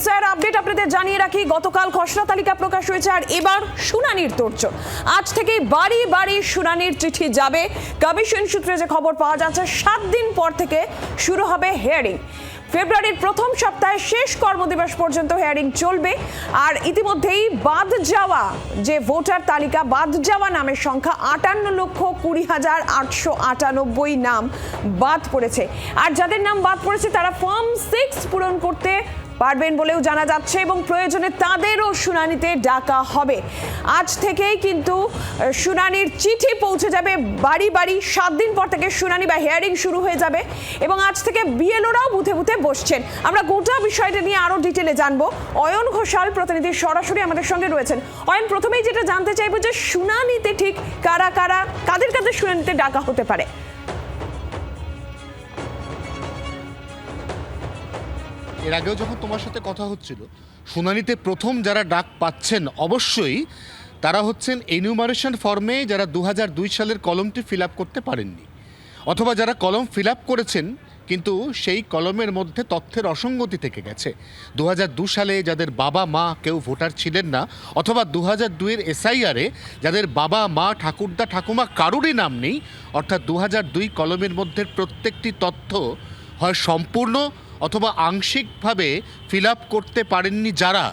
SIR update আপনাদের জানিয়ে রাখি, গতকাল খসড়া তালিকা প্রকাশ হয়েছে আর এবার শুনানির তোড়জোড়। আজ থেকেই বাড়ি বাড়ি শুনানির চিঠি যাবে। কমিশন সূত্রে যে খবর পাওয়া যাচ্ছে, সাত দিন পর থেকে শুরু হবে হেয়ারিং ফেব্রুয়ারির প্রথম সপ্তাহে শেষ কর্মদিবস পর্যন্ত হেয়ারিং চলবে। আর ইতিমধ্যেই বাদ যাওয়া যে ভোটার তালিকা, বাদ যাওয়া নামের সংখ্যা আটান্ন লক্ষ কুড়ি হাজার আটশো আটানব্বই নাম বাদ পড়েছে। আর যাদের নাম বাদ পড়েছে, তারা ফর্ম সিক্স পূরণ করতে পারবেন বলেও জানা যাচ্ছে এবং প্রয়োজনে তাদেরও শুনানিতে ডাকা হবে। আজ থেকেই কিন্তু শুনানির চিঠি পৌঁছে যাবে বাড়ি বাড়ি। সাত দিন পর থেকে শুনানি বা হেয়ারিং শুরু হয়ে যাবে এবং আজ থেকে বিএলওরাও বুথে বুথে বসছেন। আমরা গোটা বিষয়টা নিয়ে আরও ডিটেলে জানব। অয়ন ঘোষাল প্রতিনিধি সরাসরি আমাদের সঙ্গে রয়েছেন। অয়ন, প্রথমেই যেটা জানতে চাইব যে শুনানিতে ঠিক কারা কারা, কাদের কাদের শুনানিতে ডাকা হতে পারে? এর আগেও যখন তোমার সাথে কথা হচ্ছিল, শুনানিতে প্রথম যারা ডাক পাচ্ছেন অবশ্যই তারা হচ্ছেন এনিউমারেশন ফর্মে যারা দু হাজার দুই সালের কলমটি ফিল করতে পারেননি। অথবা যারা কলম ফিল করেছেন, কিন্তু সেই কলমের মধ্যে তথ্যের অসঙ্গতি থেকে গেছে। দু সালে যাদের বাবা, মা কেউ ভোটার ছিলেন না, অথবা দু হাজার দুইয়ের এসআইআরে যাদের বাবা, মা, ঠাকুরদা, ঠাকুমা কারুরই নাম নেই, অর্থাৎ দু দুই কলমের মধ্যে প্রত্যেকটি তথ্য হয় সম্পূর্ণ অথবা আংশিকভাবে ফিল আপ করতে পারেননি যারা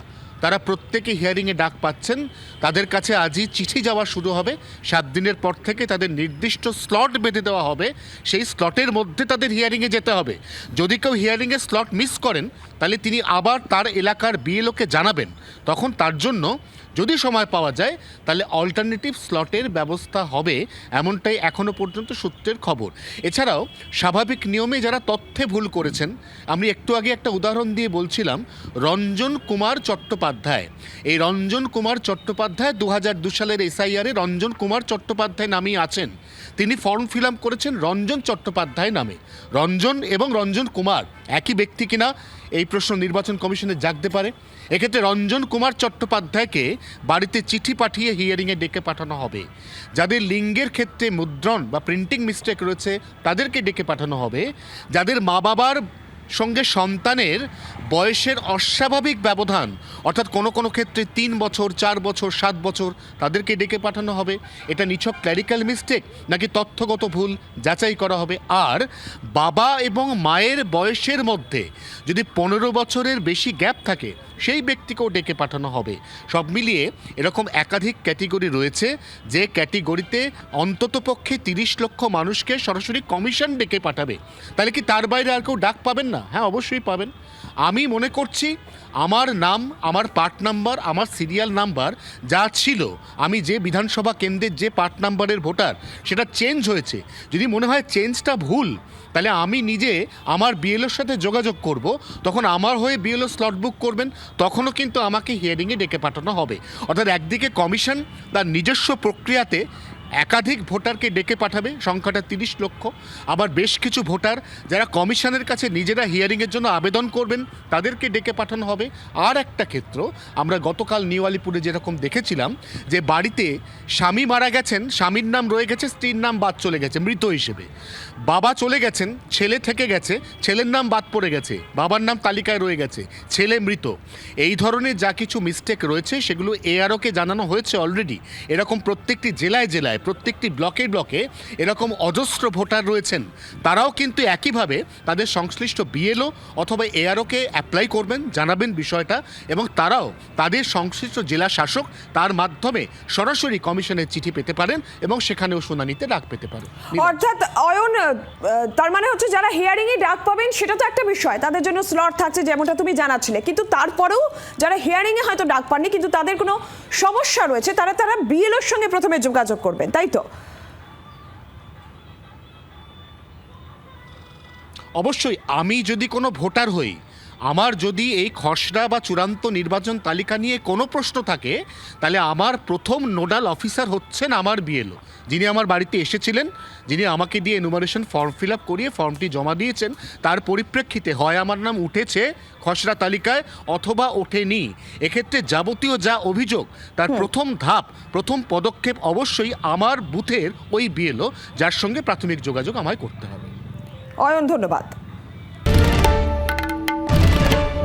তারা প্রত্যেকে হিয়ারিংয়ে ডাক পাচ্ছেন। তাদের কাছে আজই চিঠি যাওয়া শুরু হবে। সাত দিনের পর থেকে তাদের নির্দিষ্ট স্লট বেঁধে দেওয়া হবে। সেই স্লটের মধ্যে তাদের হিয়ারিংয়ে যেতে হবে। যদি কেউ হিয়ারিংয়ে স্লট মিস করেন, তাহলে তিনি আবার তার এলাকার বিএলওকে জানাবেন। তখন তার জন্য যদি সময় পাওয়া যায়, তাহলে অল্টারনেটিভ স্লটের ব্যবস্থা হবে এমনটাই এখনও পর্যন্ত সূত্রের খবর। এছাড়াও স্বাভাবিক নিয়মে যারা তথ্যে ভুল করেছেন, আমি একটু আগে একটা উদাহরণ দিয়ে বলছিলাম, রঞ্জন কুমার চট্টোপাধ্যায়। এই রঞ্জন কুমার চট্টোপাধ্যায় দু হাজার দু সালের এসআইআরে রঞ্জন কুমার চট্টোপাধ্যায় নামেই আছেন। তিনি ফর্ম ফিল করেছেন রঞ্জন চট্টোপাধ্যায় নামে। রঞ্জন এবং রঞ্জন কুমার একই ব্যক্তি কিনা, এই প্রশ্ন নির্বাচন কমিশনে জাগতে পারে। এক্ষেত্রে রঞ্জন কুমার চট্টোপাধ্যায়কে বাড়িতে চিঠি পাঠিয়ে হিয়ারিংয়ে ডেকে পাঠানো হবে। যাদের লিঙ্গের ক্ষেত্রে মুদ্রণ বা প্রিন্টিং মিস্টেক রয়েছে, তাদেরকে ডেকে পাঠানো হবে। যাদের মা বাবার সঙ্গে সন্তানের বয়সের অস্বাভাবিক ব্যবধান, অর্থাৎ কোনো কোনো ক্ষেত্রে তিন বছর, চার বছর, সাত বছর তাদেরকে ডেকে পাঠানো হবে। এটা নিছক ক্ল্যারিক্যাল মিস্টেক নাকি তথ্যগত ভুল যাচাই করা হবে। আর বাবা এবং মায়ের বয়সের মধ্যে যদি পনেরো বছরের বেশি গ্যাপ থাকে সেই ব্যক্তিকেও ডেকে পাঠানো হবে। সব মিলিয়ে এরকম একাধিক ক্যাটেগরি রয়েছে যে ক্যাটেগরিতে অন্ততপক্ষে তিরিশ লক্ষ মানুষকে সরাসরি কমিশন ডেকে পাঠাবে। তাহলে কি তার বাইরে আর কেউ ডাক পাবেন না? হ্যাঁ অবশ্যই পাবেন। আমি মনে করছি আমার নাম, আমার পার্ট নাম্বার, আমার সিরিয়াল নাম্বার যা ছিল, আমি যে বিধানসভা কেন্দ্রের যে পার্ট নাম্বারের ভোটার, সেটা চেঞ্জ হয়েছে। যদি মনে হয় চেঞ্জটা ভুল, তাহলে আমি নিজে আমার বিএলওর সাথে যোগাযোগ করব, তখন আমার হয়ে বিএলও স্লট বুক করবেন, তখনও কিন্তু আমাকে হিয়ারিংয়ে ডেকে পাঠানো হবে। অর্থাৎ একদিকে কমিশন তার নিজস্ব প্রক্রিয়াতে একাধিক ভোটারকে ডেকে পাঠাবে, সংখ্যাটা তিরিশ লক্ষ। আবার বেশ কিছু ভোটার যারা কমিশনের কাছে নিজেরা হিয়ারিংয়ের জন্য আবেদন করবেন, তাদেরকে ডেকে পাঠানো হবে। আর একটা ক্ষেত্র, আমরা গতকাল নিউ আলিপুরে যেরকম দেখেছিলাম, যে বাড়িতে স্বামী মারা গেছেন, স্বামীর নাম রয়ে গেছে, স্ত্রীর নাম বাদ চলে গেছে, মৃত হিসেবে। বাবা চলে গেছেন, ছেলে থেকে গেছে, ছেলের নাম বাদ পড়ে গেছে, বাবার নাম তালিকায় রয়ে গেছে, ছেলে মৃত। এই ধরনের যা কিছু মিস্টেক রয়েছে, সেগুলো এআরওকে জানানো হয়েছে অলরেডি এরকম প্রত্যেকটি জেলায় জেলায় প্রত্যেকটি ব্লকে ব্লকে এরকম অজস্র ভোটার রয়েছেন। তারাও কিন্তু একইভাবে তাদের সংশ্লিষ্ট বিএলও অথবা এআরওকে অ্যাপ্লাই করবেন, জানাবেন বিষয়টা এবং তারাও তাদের সংশ্লিষ্ট জেলা শাসক তার মাধ্যমে সরাসরি কমিশনের চিঠি পেতে পারেন এবং সেখানেও শুনানিতে ডাক পেতে পারেন। অর্থাৎ অয়ন তার মানে হচ্ছে যারা হিয়ারিং এ ডাক পাবেন, সেটা তো একটা বিষয়। তাদের জন্য স্লট থাকছে যেমনটা তুমি জানাচ্ছিলে। কিন্তু তারপরেও যারা হিয়ারিং এ হয়তো ডাক পাননি, কিন্তু তাদের কোনো সমস্যা রয়েছে, তারা তারা বিএলওর সঙ্গে প্রথমে যোগাযোগ করবেন তাই তো অবশ্যই আমি যদি কোনো ভোটার হই আমার যদি এই খসড়া বা চূড়ান্ত নির্বাচন তালিকা নিয়ে কোনো প্রশ্ন থাকে তাহলে আমার প্রথম নোডাল অফিসার হচ্ছেন আমার বিএলও। যিনি আমার বাড়িতে এসেছিলেন যিনি আমাকে দিয়ে এনুমারেশন ফর্ম ফিল আপ করিয়ে ফর্মটি জমা দিয়েছেন তার পরিপ্রেক্ষিতে হয় আমার নাম উঠেছে খসড়া তালিকায় অথবা ওঠেনি। এক্ষেত্রে যাবতীয় যা অভিযোগ তার প্রথম ধাপ প্রথম পদক্ষেপ অবশ্যই আমার বুথের ওই বিএলও যার সঙ্গে প্রাথমিক যোগাযোগ আমায় করতে হবে। অয়ন ধন্যবাদ।